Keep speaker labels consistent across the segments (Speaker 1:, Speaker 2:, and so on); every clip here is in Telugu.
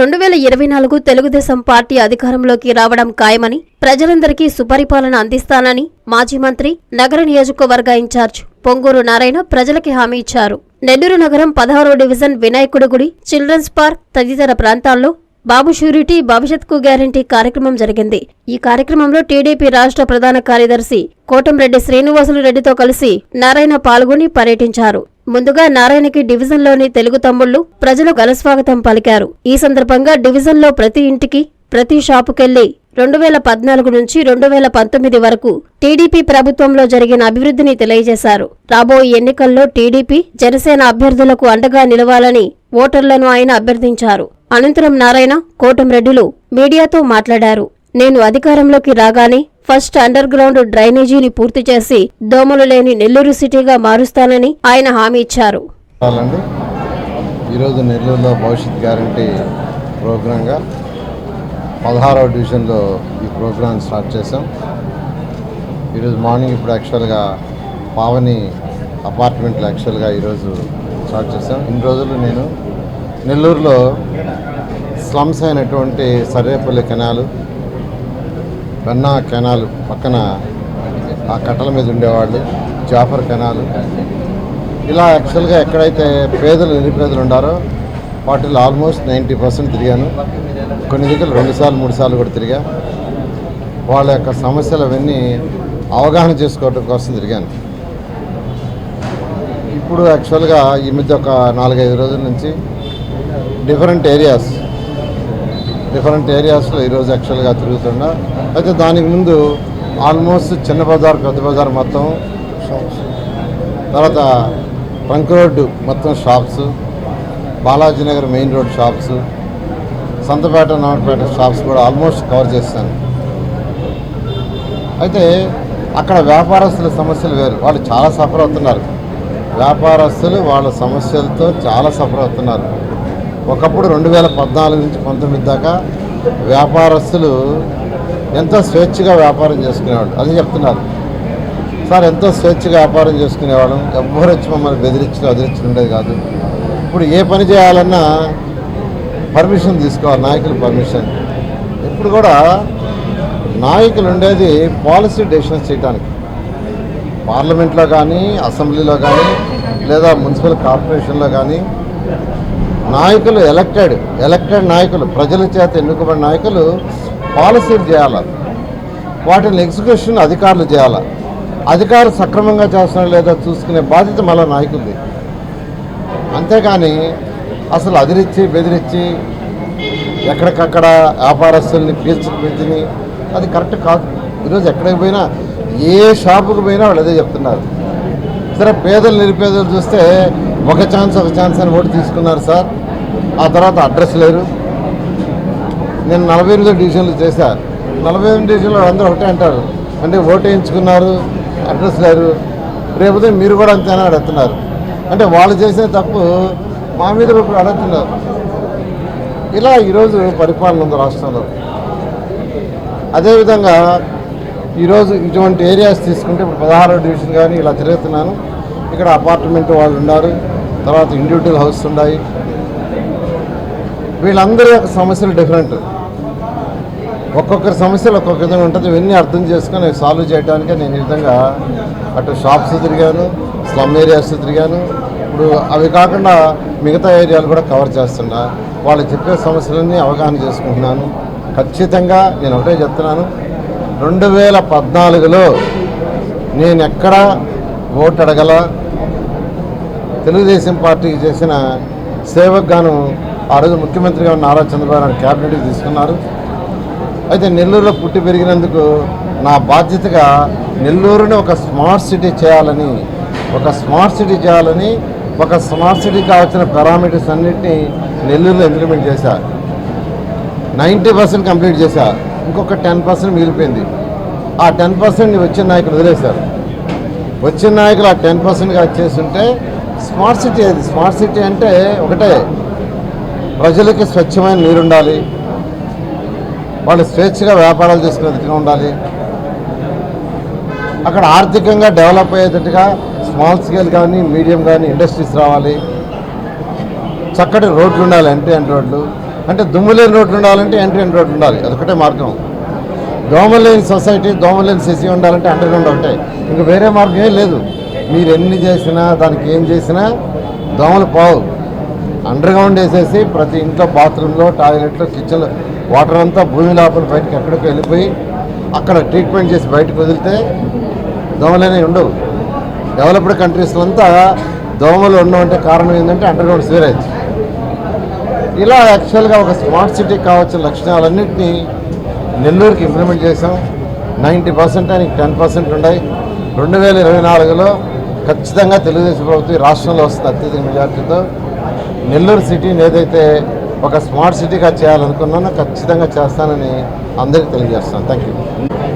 Speaker 1: రెండు వేల ఇరవై నాలుగు తెలుగుదేశం పార్టీ అధికారంలోకి రావడం ఖాయమని ప్రజలందరికీ సుపరిపాలన అందిస్తానని మాజీ మంత్రి నగర నియోజకవర్గ ఇన్ఛార్జ్ పొంగూరు నారాయణ ప్రజలకి హామీ ఇచ్చారు. నెల్లూరు నగరం పదహారో డివిజన్ వినాయకుడి గుడి చిల్డ్రన్స్ పార్క్ తదితర ప్రాంతాల్లో బాబు షూరిటీ భవిష్యత్కు గ్యారంటీ కార్యక్రమం జరిగింది. ఈ కార్యక్రమంలో టీడీపీ రాష్ట్ర ప్రధాన కార్యదర్శి కోటంరెడ్డి శ్రీనివాసులు రెడ్డితో కలిసి నారాయణ పాల్గొని పర్యటించారు. ముందుగా నారాయణకి డివిజన్లోని తెలుగు తమ్ముళ్ళు ప్రజలు ఘనస్వాగతం పలికారు. ఈ సందర్భంగా డివిజన్లో ప్రతి ఇంటికి ప్రతి షాపుకెళ్ళి రెండు వేల పద్నాలుగు నుంచి రెండు వేల పంతొమ్మిది వరకు టీడీపీ ప్రభుత్వంలో జరిగిన అభివృద్ధిని తెలియజేశారు. రాబోయే ఎన్నికల్లో టీడీపీ జనసేన అభ్యర్థులకు అండగా నిలవాలని ఓటర్లను ఆయన అభ్యర్థించారు. అనంతరం నారాయణ కోటంరెడ్డిలు మీడియాతో మాట్లాడారు. నేను అధికారంలోకి రాగానే ఫస్ట్ అండర్ గ్రౌండ్ డ్రైనేజీని పూర్తి చేసి దోమలు లేని నెల్లూరు సిటీగా మారుస్తానని ఆయన హామీ ఇచ్చారు.
Speaker 2: ఈరోజు నెల్లూరులో భవిష్యత్ గ్యారంటీ ప్రోగ్రాంగా పదహారవ డివిజన్లో ఈ ప్రోగ్రాం స్టార్ట్ చేసాం ఈరోజు మార్నింగ్ ఇప్పుడు యాక్చువల్గా పావని అపార్ట్మెంట్లు యాక్చువల్గా ఈరోజు స్టార్ట్ చేసాం ఇన్ని రోజులు నేను నెల్లూరులో స్లమ్స్ అయినటువంటి సర్వేపల్లి కెనాలు వెన్నా కెనాలు పక్కన ఆ కట్టల మీద ఉండేవాళ్ళు జాఫర్ కెనాలు. ఇలా యాక్చువల్గా ఎక్కడైతే పేదలు నిరుపేదలు ఉండారో వాటిలో ఆల్మోస్ట్ నైంటీ పర్సెంట్ తిరిగాను. కొన్ని దగ్గర రెండు సార్లు మూడు సార్లు కూడా తిరిగా. వాళ్ళ యొక్క సమస్యలు అవన్నీ అవగాహన చేసుకోవడం కోసం తిరిగాను. ఇప్పుడు యాక్చువల్గా ఈ మధ్య ఒక నాలుగైదు రోజుల నుంచి డిఫరెంట్ ఏరియాస్ డిఫరెంట్ ఏరియాస్లో ఈరోజు యాక్చువల్గా తిరుగుతున్నా. అయితే దానికి ముందు ఆల్మోస్ట్ చిన్న బజార్ పెద్ద బజార్ మొత్తం తర్వాత ట్రంక్ రోడ్డు మొత్తం shops Balaji Nagar main road shops Santhapeta Navapeta shops కూడా ఆల్మోస్ట్ కవర్ చేస్తాను. అయితే అక్కడ వ్యాపారస్తుల సమస్యలు వేరు. వాళ్ళు చాలా సఫర్ అవుతున్నారు. వ్యాపారస్తులు వాళ్ళ సమస్యలతో చాలా సఫర్ అవుతున్నారు. ఒకప్పుడు రెండు వేల పద్నాలుగు నుంచి పంతొమ్మిది దాకా వ్యాపారస్తులు ఎంతో స్వేచ్ఛగా వ్యాపారం చేసుకునేవాళ్ళు. అదే చెప్తున్నారు. సార్ ఎంతో స్వేచ్ఛగా వ్యాపారం చేసుకునేవాళ్ళం? ఎవ్వరు వచ్చి మమ్మల్ని బెదిరించి అదిరించి ఉండేది కాదు. ఇప్పుడు ఏ పని చేయాలన్నా పర్మిషన్ తీసుకోవాలి నాయకుల పర్మిషన్. ఇప్పుడు కూడా నాయకులు ఉండేది పాలసీ డెసిషన్స్ చేయడానికి పార్లమెంట్లో కానీ అసెంబ్లీలో కానీ లేదా మున్సిపల్ కార్పొరేషన్లో కానీ నాయకులు ఎలక్టెడ్ ఎలక్టెడ్ నాయకులు ప్రజల చేత ఎన్నుకబడిన నాయకులు పాలసీలు చేయాలి. వాటిని ఎగ్జిక్యూషన్ అధికారులు చేయాలి. అధికారులు సక్రమంగా చేస్తున్నారు లేదా చూసుకునే బాధ్యత మళ్ళీ నాయకులది. అంతేగాని అసలు అదిరిచ్చి బెదిరించి ఎక్కడికక్కడ వ్యాపారస్తుల్ని పీల్చుకు పెంచిని అది కరెక్ట్ కాదు. ఈరోజు ఎక్కడికి పోయినా ఏ షాపుకు పోయినా వాళ్ళు అదే చెప్తున్నారు. సరే పేదలు నిరుపేదలు చూస్తే ఒక ఛాన్స్ ఒక ఛాన్స్ అని ఓటు తీసుకున్నారు సార్. ఆ తర్వాత అడ్రస్ లేరు. నేను నలభై ఎనిమిదో డివిజన్లు చేశాను నలభై ఎనిమిది డివిజన్లో అందరూ ఒకటే అంటారు. అంటే ఓటు వేయించుకున్నారు అడ్రస్ లేరు. రేపు మీరు కూడా అంతేనా అడుగుతున్నారు. అంటే వాళ్ళు చేసే తప్పు మా మీద ఇప్పుడు అడుగుతున్నారు. ఇలా ఈరోజు పరిపాలన ఉంది రాష్ట్రంలో. అదేవిధంగా ఈరోజు ఇటువంటి ఏరియాస్ తీసుకుంటే ఇప్పుడు పదహారో డివిజన్ కానీ ఇలా తిరుగుతున్నాను. ఇక్కడ అపార్ట్మెంట్ వాళ్ళు ఉన్నారు. తర్వాత ఇండివిజువల్ హౌస్ ఉన్నాయి. వీళ్ళందరి యొక్క సమస్యలు డిఫరెంట్ ఒక్కొక్కరి సమస్యలు ఒక్కొక్క విధంగా ఉంటుంది. ఇవన్నీ అర్థం చేసుకొని సాల్వ్ చేయడానికే నేను ఈ విధంగా అటు షాప్స్ తిరిగాను స్లమ్ ఏరియాస్ తిరిగాను. ఇప్పుడు అవి కాకుండా మిగతా ఏరియాలు కూడా కవర్ చేస్తున్నా. వాళ్ళు చెప్పే సమస్యలన్నీ అవగాహన చేసుకుంటున్నాను. ఖచ్చితంగా నేను ఒకటే చెప్తున్నాను. రెండు వేల పద్నాలుగులో నేను ఎక్కడ ఓటు అడగల? తెలుగుదేశం పార్టీకి చేసిన సేవకు గాను ఆ రోజు ముఖ్యమంత్రిగా ఉన్న నారా చంద్రబాబు నాయుడు క్యాబినెట్కి తీసుకున్నారు. అయితే నెల్లూరులో పుట్టి పెరిగినందుకు నా బాధ్యతగా నెల్లూరుని ఒక స్మార్ట్ సిటీ చేయాలని ఒక స్మార్ట్ సిటీ చేయాలని ఒక స్మార్ట్ సిటీ కావాల్సిన పారామీటర్స్ అన్నింటినీ నెల్లూరులో ఇంప్లిమెంట్ చేశారు నైంటీ పర్సెంట్ కంప్లీట్ చేశా. ఇంకొక టెన్ పర్సెంట్ మిగిలిపోయింది. ఆ టెన్ పర్సెంట్ వచ్చిన నాయకులు వదిలేశారు. వచ్చిన నాయకులు ఆ టెన్ పర్సెంట్గా చేస్తుంటే స్మార్ట్ సిటీ అది. స్మార్ట్ సిటీ అంటే ఒకటే. ప్రజలకి స్వచ్ఛమైన నీరు ఉండాలి వాళ్ళు స్వేచ్ఛగా వ్యాపారాలు చేసుకునేట్టుగా ఉండాలి. అక్కడ ఆర్థికంగా డెవలప్ అయ్యేటట్టుగా స్మాల్ స్కేల్ కానీ మీడియం కానీ ఇండస్ట్రీస్ రావాలి. చక్కటి రోడ్లు ఉండాలి ఎంట్రీ ఎన్ రోడ్లు. అంటే దుమ్ము లేని రోడ్లు ఉండాలంటే ఎంట్రీ ఎన్ రోడ్లు ఉండాలి. అదొకటే మార్గం. దోమలేని సొసైటీ దోమలేని సిసి ఉండాలంటే అండర్గ్రౌండ్ ఒకటే. ఇంకా వేరే మార్గమే లేదు. మీరు ఎన్ని చేసినా దానికి ఏం చేసినా దోమలు పోవు. అండర్ గ్రౌండ్ వేసేసి ప్రతి ఇంట్లో బాత్రూంలో టాయిలెట్లో కిచెన్లో వాటర్ అంతా భూమి లోపల బయటకు ఎక్కడికి వెళ్ళిపోయి అక్కడ ట్రీట్మెంట్ చేసి బయటకు వదిలితే దోమలు అనేవి ఉండవు. డెవలప్డ్ కంట్రీస్లో అంతా దోమలు ఉండవంటే కారణం ఏంటంటే అండర్ గ్రౌండ్ ఇలా యాక్చువల్గా ఒక స్మార్ట్ సిటీ కావాల్సిన లక్షణాలన్నింటినీ నెల్లూరుకి ఇంప్లిమెంట్ చేసాం నైంటీ పర్సెంట్ ఆయనకి టెన్ పర్సెంట్ ఉన్నాయి రెండు వేల ఇరవై నాలుగులో ఖచ్చితంగా తెలుగుదేశం ప్రభుత్వం రాష్ట్రంలో వస్తుంది అత్యధిక మెజార్టీతో. నెల్లూరు సిటీని ఏదైతే ఒక స్మార్ట్ సిటీగా చేయాలనుకున్నానో ఖచ్చితంగా చేస్తానని అందరికీ తెలియజేస్తాను. థ్యాంక్ యూ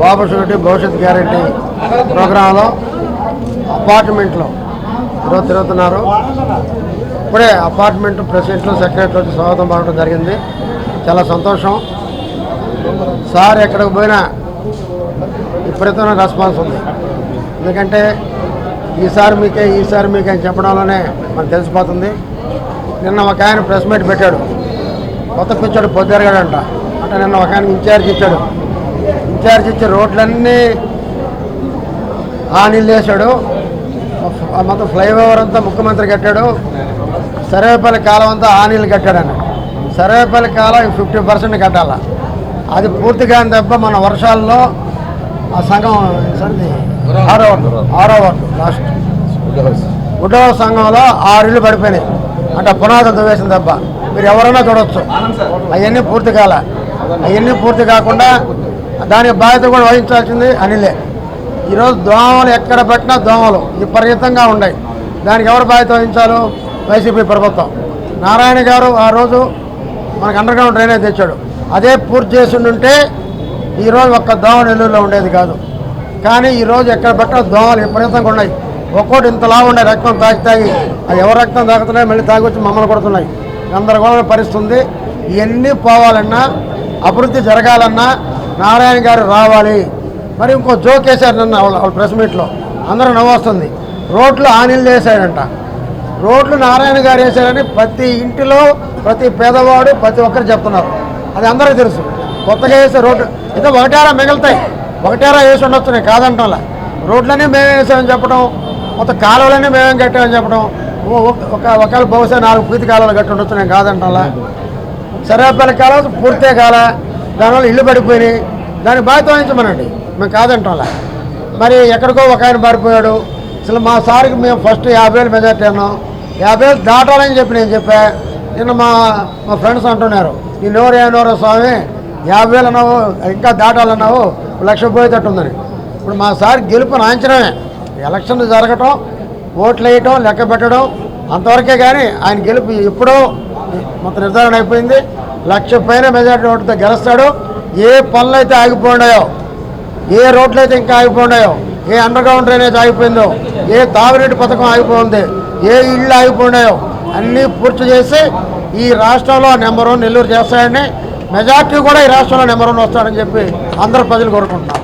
Speaker 3: బాబు షూరిటీ భవిష్యత్ గ్యారంటీ ప్రోగ్రాంలో అపార్ట్మెంట్లో ఈరోజు తిరుగుతున్నారు. ఇప్పుడే అపార్ట్మెంట్ ప్రెసిడెంట్లు సెక్రటరీ వచ్చి స్వాగతం పడటం జరిగింది. చాలా సంతోషం. సార్ ఎక్కడికి పోయినా విపరీతమైన రెస్పాన్స్ ఉంది. ఎందుకంటే ఈసారి మీకే ఈసారి మీకే అని చెప్పడంలోనే మనకు తెలిసిపోతుంది. నిన్న ఒక ఆయన ప్రెస్ మీట్ పెట్టాడు. కొత్త పిచ్చాడు పొద్దురగాడంట అంటే నిన్న ఒక ఆయన ఇన్ఛార్జ్ ఇచ్చాడు. ఇన్ఛార్జ్ ఇచ్చి రోడ్లన్నీ హానీళ్ళు వేసాడు మొత్తం ఫ్లైఓవర్ అంతా ముఖ్యమంత్రి కట్టాడు. సర్వేపల్లి కాలం అంతా హానీలు కట్టాడని. సర్వేపల్లి కాలం ఫిఫ్టీ పర్సెంట్ కట్టాల. అది పూర్తిగా తప్ప మన వర్షాల్లో ఆ సంఘం సరిది ఆరో ఆరో లాస్ట్ ఉడవ సంఘంలో ఆరు ఇళ్ళు పడిపోయినాయి. అంటే పునాదులు వేసిన దెబ్బ. మీరు ఎవరైనా చూడొచ్చు. అవన్నీ పూర్తి కాల. అవన్నీ పూర్తి కాకుండా దాని బాధ్యత కూడా వహించాల్సింది అనిలే. ఈరోజు దోమలు ఎక్కడ పెట్టినా దోమలు. విపరీతంగా ఉన్నాయి. దానికి ఎవరు బాధ్యత వహించాలో వైసీపీ ప్రభుత్వం. నారాయణ గారు ఆ రోజు మనకు అండర్ గ్రౌండ్ డ్రైనేజ్ తెచ్చాడు. అదే పూర్తి చేసి ఉంటే ఈరోజు ఒక్క దోమ నెల్లూరులో ఉండేది కాదు. కానీ ఈరోజు ఎక్కడ పెట్టినా దోమలు విపరీతంగా ఉన్నాయి. ఒక్కోటి ఇంతలా ఉన్నాయి రక్తం తాగి తాగి అది ఎవరు రక్తం తాగుతున్నాయి మళ్ళీ తాగి వచ్చి మమ్మల్ని కొడుతున్నాయి. గందరగోళమైన పరిస్థితుంది. ఇవన్నీ పోవాలన్నా అభివృద్ధి జరగాలన్నా నారాయణ గారు రావాలి. మరి ఇంకో జోక్ వేశారు నన్ను వాళ్ళ వాళ్ళ ప్రెస్ మీట్లో. అందరూ నవ్వొస్తుంది. రోడ్లు ఆనీళ్ళు వేశాడంట రోడ్లు నారాయణ గారు వేశారని ప్రతి ఇంటిలో ప్రతి పేదవాడు ప్రతి ఒక్కరు చెప్తున్నారు. అది అందరికీ తెలుసు. కొత్తగా వేసే రోడ్డు ఇంకా ఒకటారా మిగులుతాయి. ఒకటేరా వేసి ఉండొచ్చు నేను కాదంటాంలా. మేమే వేసామని చెప్పడం మొత్తం కాలువలనే మేమేం కట్టామని చెప్పడం ఓ- ఒక- ఒక ఒకవేళ బహుశా నాలుగు పూర్తి కాలువలు కట్టి ఉండొచ్చు నేను కాదంటాంలా. సర్వేపల్లి పూర్తి పూర్తే కాల దానివల్ల ఇల్లు పడిపోయినాయి. దాన్ని బాధ్యత వహించమనండి. మేము కాదంటాంలా. మరి ఎక్కడికో ఒక ఆయన పారిపోయాడు. అసలు మా సార్కి మేము ఫస్ట్ యాభై వేలు మెజార్టీ అన్నాం. యాభై వేలు దాటాలని చెప్పి నేను చెప్పా. నిన్న మా మా ఫ్రెండ్స్ అంటున్నారు ఈ నోరు ఏనోరో స్వామి? యాభై వేలు అన్నావు ఇంకా దాటాలన్నావు. లక్ష పోయేటట్టు ఉందని. ఇప్పుడు మా సార్ గెలుపు నాంచడమే. ఎలక్షన్ జరగటం ఓట్లు వేయటం లెక్క పెట్టడం అంతవరకే కానీ ఆయన గెలుపు ఎప్పుడో మొత్తం నిర్ధారణ అయిపోయింది. లక్ష పైన మెజార్టీ ఓటుతో గెలుస్తాడు. ఏ పనులు అయితే ఆగిపోయినాయో ఏ రోడ్లు అయితే ఇంకా ఆగిపోయినాయో ఏ అండర్ గ్రౌండ్ డ్రైనేజ్ ఆగిపోయిందో ఏ తాగునీటి పథకం ఆగిపోయింది ఏ ఇళ్ళు ఆగిపోయినాయో అన్నీ పూర్తి చేసి ఈ రాష్ట్రంలో నెంబర్ వన్ నెల్లూరు చేస్తాయని మెజార్టీ కూడా ఈ రాష్ట్రంలో నెంబర్ వన్ వస్తాడని చెప్పి అందరు ప్రజలు కోరుకుంటున్నారు.